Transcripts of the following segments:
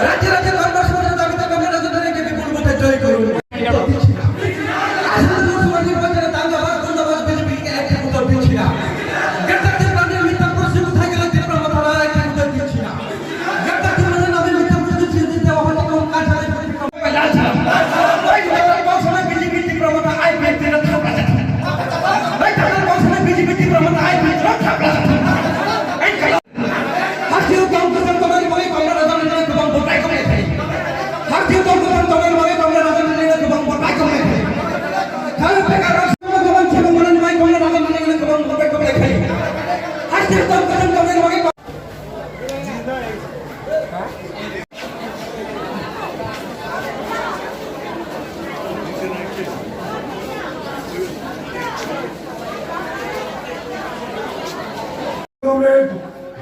রাজ্যে রাজ্যে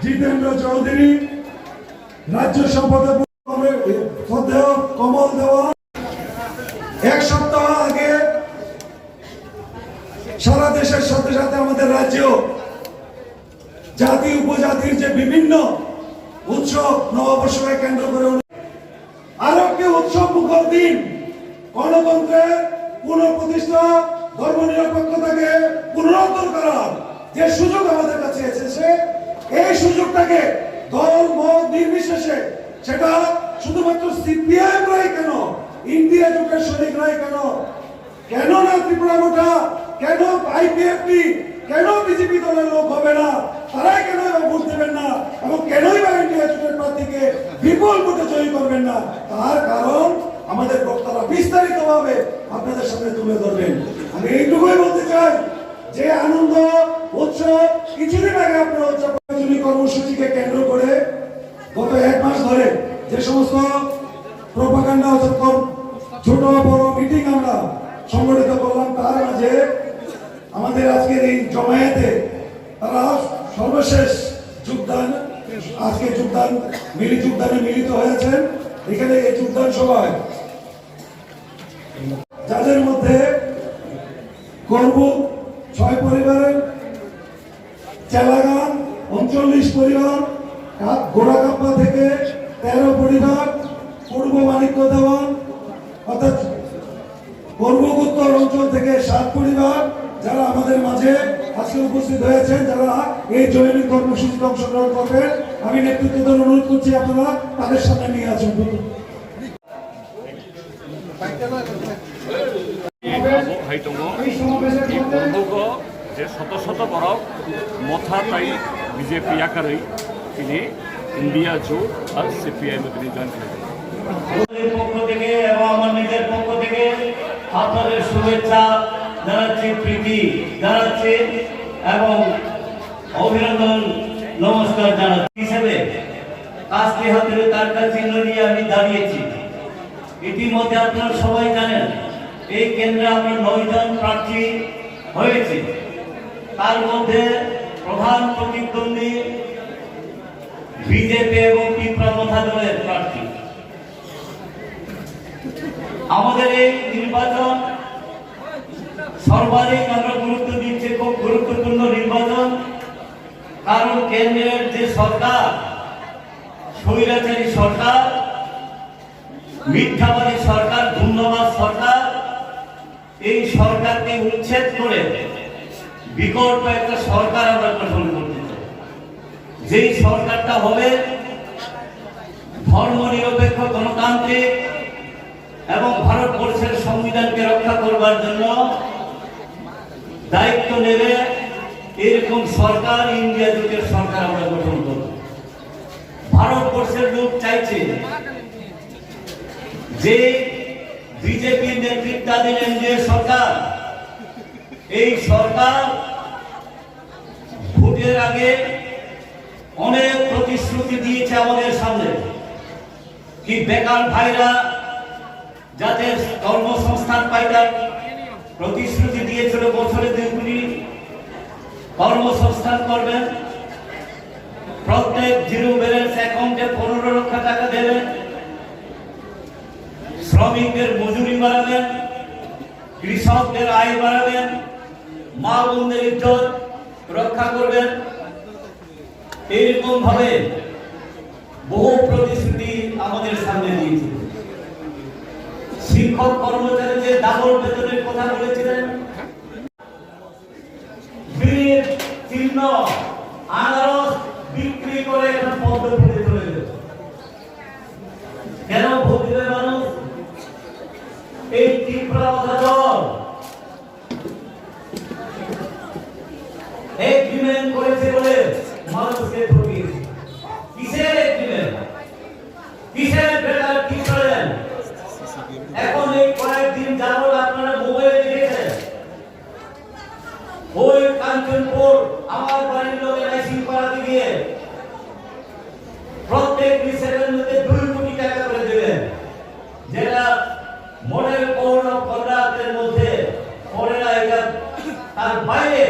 জিতেন্দ্র চৌধুরী, রাজ্য সম্পাদক কমল দেওয়ান এক সপ্তাহ আগে সারা দেশের সাথে সাথে আমাদের রাজ্য জাতি, উপজাতির যে বিভিন্ন উৎসব নববর্ষকে কেন্দ্র করে আরও একটি উৎসব মুখর দিন। গণতন্ত্রের পুনঃপ্রতিষ্ঠা ধর্ম নিরপেক্ষতাকে পুনরুদ্ধার করার যে সুযোগ আমাদের কাছে এসেছে, এই সুযোগটাকে দল, মত নির্বিশেষে, সেটা শুধুমাত্র সিপিআইএম রাই কেন, ইন্ডিয়া জোটের সৈনিকরাই কেন কেন না ত্রিপুরা গোটা, কেন আইপিএফটি কেন বিজেপি দলের লোক হবে না, তারাই কেন এবার ভোট দেবেন না, এবং কেনই বা ইন্ডিয়া জোটের প্রার্থীকে বিপুল ভোটে জয়ী করবেন না, তার কারণ আমাদের বক্তারা বিস্তারিত ভাবে আপনাদের সামনে তুলে ধরবেন। আমি এইটুকুই বলতে চাই, যে আনন্দ কিছুদিন আগে উদযাপনী কর্মসূচিকে কেন্দ্র করে গত এক মাস ধরে যে সমস্ত প্রোপাগান্ডা অথবা ছোট বড় মিটিং আমরা সংগঠিত করলাম, তার মাঝে আমাদের আজকের এই জমায়েতে তারা সর্বশেষ যোগদান, আজকে যোগদান, মিলি যোগদানে মিলিত হয়েছেন। এখানে এই যোগদান সভায় যাদের মধ্যে করব ছয় পরিবারের চেলাগান, উনচল্লিশ পরিবার গোড়াকাপ্পা থেকে তেরো পরিবার, পূর্ব মানিক্য দেওয়ান অর্থাৎ পূর্বগুত্তর অঞ্চল থেকে সাত পরিবার যারা আমাদের মাঝে আজকে উপস্থিত হয়েছেন, যারা এই জৈনিক কর্মসূচিতে অংশগ্রহণ করবেন। আমি নেতৃত্ব দেওয়ার অনুরোধ করছি আপনারা তাদের সামনে নিয়ে আসুন। এই বন্ধুক যে শত শত বড় মথা তাই বিজেপি আকারেই তিনি ইন্ডিয়া জোট আর সিপিআইএম তিনি জয়েন আমাদের পক্ষ থেকে এবং আমার নিজের পক্ষ থেকে আপনাদের শুভেচ্ছা জানাচ্ছি, প্রীতি জানাচ্ছি এবং অভিনন্দন, নমস্কার জানাচ্ছি। হিসেবে কাজটি হাতে তার চিহ্ন নিয়ে আমি দাঁড়িয়েছি। ইতিমধ্যে আপনারা সবাই জানেন, এই কেন্দ্রে আমরা নয়জন প্রার্থী হয়েছে। তার মধ্যে প্রধান প্রতিদ্বন্দ্বী বিজেপি এবং পিপ্রমথা দলের প্রার্থী। আমাদের এই নির্বাচন সর্বাধিক আমরা গুরুত্ব দিচ্ছে, খুব গুরুত্বপূর্ণ নির্বাচন। কারণ কেন্দ্রের যে সরকার, স্বৈরাচারী সরকার, মিথ্যাবাদী সরকার, ধন্যবাদ সরকার, এই সরকারকে উচ্ছেদ করে বিকল্প একটা সরকার আমরা গঠন করতে চাই। যেই সরকারটা হবে ধর্ম নিরপেক্ষ গণতান্ত্রিক এবং ভারতবর্ষের সংবিধানকে রক্ষা করবার জন্য দায়িত্ব নেবে এরকম সরকার, ইন্ডিয়া জোটের সরকার আমরা গঠন করব। ভারতবর্ষের লোক চাইছে যে বিজেপি নেতৃত্বাধীন এনডিএ সরকার এই সরকার ভোটের আগে অনেক প্রতিশ্রুতি দিয়েছে আমাদের সামনে কি বেকার ভাইরা যাতে কর্মসংস্থান পাইতাম প্রতিশ্রুতি দিয়েছিল বছরে দুই কর্মসংস্থান করবেন। প্রত্যেক জিরো ব্যালেন্স অ্যাকাউন্টে পনেরো লক্ষ টাকা দেবেন। শ্রমিকদের মজুরি বাড়াবেন। কৃষকদের আয় বাড়াবেন। মা বোনদের ইজ্জত রক্ষা করবেন। এইরকম ভাবে বহু প্রতিশ্রুতি আমাদের সামনে দিয়েছিল শিক্ষক কর্মচারীদের ডাবল বেতনের কথা বলেছিলেন বীর চিহ্ন আনারস বিক্রি করে এখন পদ্ম ফুটে চলে কেন ভোট মানুষ? এই তীব্রতা দল পাড়াতে প্রত্যেক রিসেলের মধ্যে দুই কোটি টাকা করে দেবেন। যেটা মডেল পৌর কন্ডাক্টের মধ্যে পড়ে না এটা তার বাইরে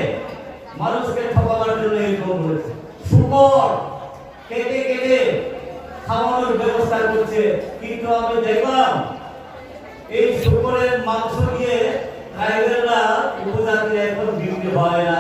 মানুষকে ঠকাবার জন্য এরকম করেছে। শুকর কেটে কেটে খাওয়ানোর ব্যবস্থা করছে। কিন্তু আমি দেখলাম এই শুকরের মাংস দিয়ে ট্রাইবেলরা উপজাতি এখন ডিউটি হয় না।